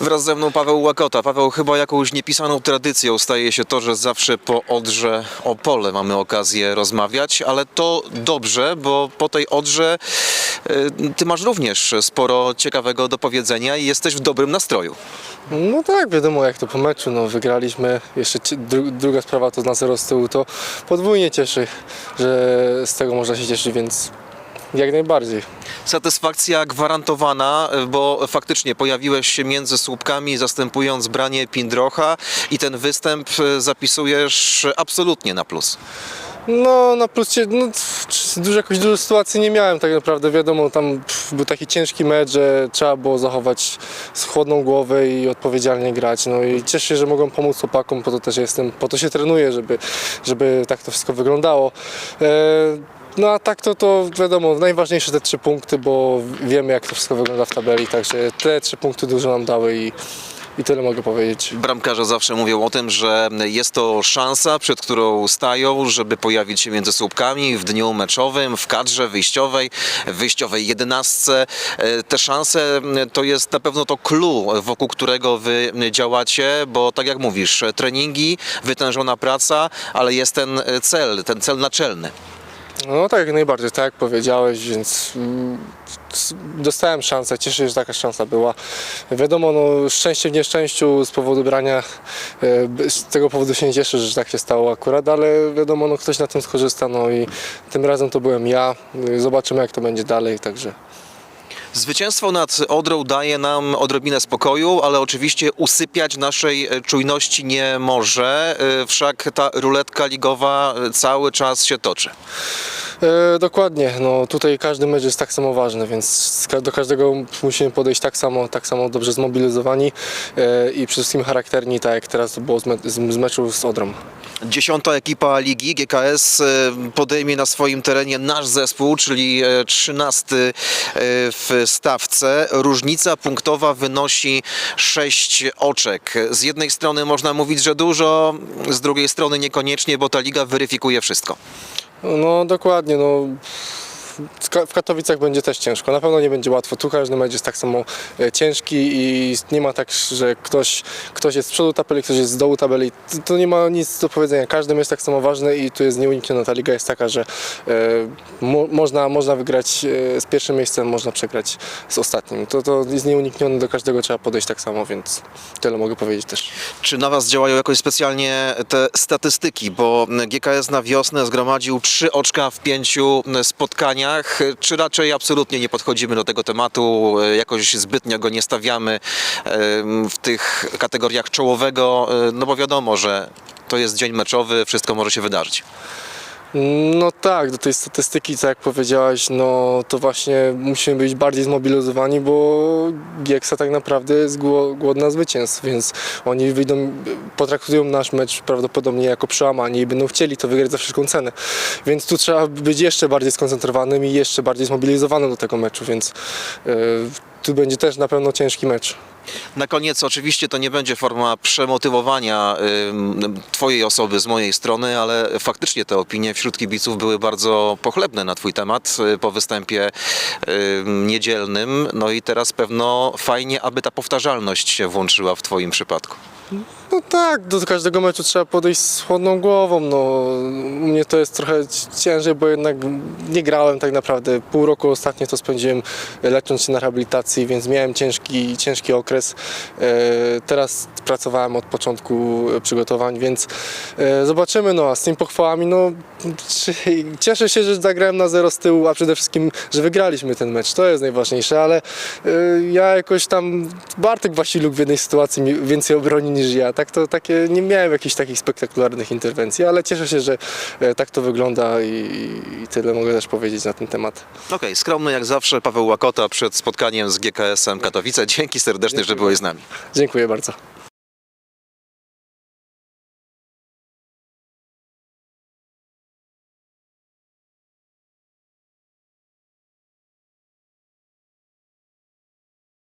Wraz ze mną Paweł Łakota. Paweł, chyba jakąś niepisaną tradycją staje się to, że zawsze po Odrze Opole mamy okazję rozmawiać, ale to dobrze, bo po tej Odrze y, ty masz również sporo ciekawego do powiedzenia i jesteś w dobrym nastroju. No tak, wiadomo jak to po meczu, no wygraliśmy, jeszcze dru, druga sprawa to na zero z tyłu, to podwójnie cieszy, że z tego można się cieszyć, więc jak najbardziej. Satysfakcja gwarantowana, bo faktycznie pojawiłeś się między słupkami, zastępując branie Pindrocha i ten występ y, zapisujesz absolutnie na plus. No na plus no, dużo, jakoś dużo sytuacji nie miałem tak naprawdę, wiadomo tam pff, był taki ciężki mecz, że trzeba było zachować chłodną głowę i odpowiedzialnie grać, no i cieszę się, że mogą pomóc chłopakom, po to też jestem, po to się trenuję, żeby, żeby tak to wszystko wyglądało. E, no a tak to, to wiadomo, najważniejsze te trzy punkty, bo wiemy jak to wszystko wygląda w tabeli, także te trzy punkty dużo nam dały i, i tyle mogę powiedzieć. Bramkarze zawsze mówią o tym, że jest to szansa, przed którą stają, żeby pojawić się między słupkami w dniu meczowym, w kadrze wyjściowej, w wyjściowej jedenastce. E, Te szanse to jest na pewno to clue, wokół którego wy działacie, bo tak jak mówisz, treningi, wytężona praca, ale jest ten cel, ten cel naczelny. No tak, jak najbardziej, tak jak powiedziałeś, więc mm, dostałem szansę, cieszę się, że taka szansa była. Wiadomo, no, szczęście w nieszczęściu z powodu brania, e, z tego powodu się nie cieszę, że tak się stało akurat, ale wiadomo, no, ktoś na tym skorzysta, no i tym razem to byłem ja. Zobaczymy jak to będzie dalej, także... Zwycięstwo nad Odrą daje nam odrobinę spokoju, ale oczywiście usypiać naszej e, czujności nie może, e, wszak ta ruletka ligowa cały czas się toczy. E, dokładnie, no tutaj każdy mecz jest tak samo ważny, więc do każdego musimy podejść tak samo, tak samo dobrze zmobilizowani e, i przede wszystkim charakterni, tak jak teraz było z, me- z, z meczu z Odrą. Dziesiąta ekipa ligi GKS e, podejmie na swoim terenie nasz zespół, czyli e, trzynasty e, w stawce. Różnica punktowa wynosi 6 oczek. Z jednej strony można mówić, że dużo, z drugiej strony niekoniecznie, bo ta liga weryfikuje wszystko. No dokładnie, no w Ka- w Katowicach będzie też ciężko. Na pewno nie będzie łatwo. Tu każdy mecz jest tak samo e, ciężki i nie ma tak, że ktoś, ktoś jest z przodu tabeli, ktoś jest z dołu tabeli. To- To nie ma nic do powiedzenia. Każdy mecz tak samo ważny i tu jest nieunikniona. Ta liga jest taka, że e, mo, można, można wygrać e, z pierwszym miejscem, można przegrać z ostatnim. To, to jest nieuniknione, do każdego trzeba podejść tak samo, więc tyle mogę powiedzieć też. Czy na Was działają jakoś specjalnie te statystyki? Bo GKS na wiosnę zgromadził trzy oczka w pięciu spotkaniach. Czy raczej absolutnie nie podchodzimy do tego tematu, jakoś zbytnio go nie stawiamy em, w tych kategoriach czołowego? No bo wiadomo, że to jest dzień meczowy, wszystko może się wydarzyć. No tak, do tej statystyki, co jak powiedziałaś, no to właśnie musimy być bardziej zmobilizowani, bo Gieksa tak naprawdę jest gło- głodna zwycięstw, więc oni wyjdą, potraktują nasz mecz prawdopodobnie jako przełamanie i będą chcieli to wygrać za wszelką cenę. Więc tu trzeba być jeszcze bardziej skoncentrowanym i jeszcze bardziej zmobilizowanym do tego meczu, więc e, tu będzie też na pewno ciężki mecz. Na koniec oczywiście to nie będzie forma przemotywowania Twojej osoby z mojej strony, ale faktycznie te opinie wśród kibiców były bardzo pochlebne na Twój temat y, po występie ym, niedzielnym. No i teraz pewno fajnie, aby ta powtarzalność się włączyła w Twoim przypadku. No tak, do każdego meczu trzeba podejść z chłodną głową. No, mnie to jest trochę ciężej, bo jednak nie grałem tak naprawdę. Pół roku ostatnio to spędziłem e, lecząc się na rehabilitacji, więc miałem ciężki, ciężki okres. E, Teraz pracowałem od początku e, przygotowań, więc zobaczymy. No, a z tymi pochwałami, no, cieszę się, że zagrałem na zero z tyłu, a przede wszystkim, że wygraliśmy ten mecz. To jest najważniejsze, ale ja jakoś tam Bartek Wasiluk w jednej sytuacji więcej obroni niż ja. Tak to takie nie miałem jakichś takich spektakularnych interwencji, ale cieszę się, że e, tak to wygląda i, i tyle mogę też powiedzieć na ten temat. Okej, skromny jak zawsze Paweł Łakota przed spotkaniem z GKS-em Katowice. Dzięki serdecznie, że byłeś z nami. Dziękuję bardzo.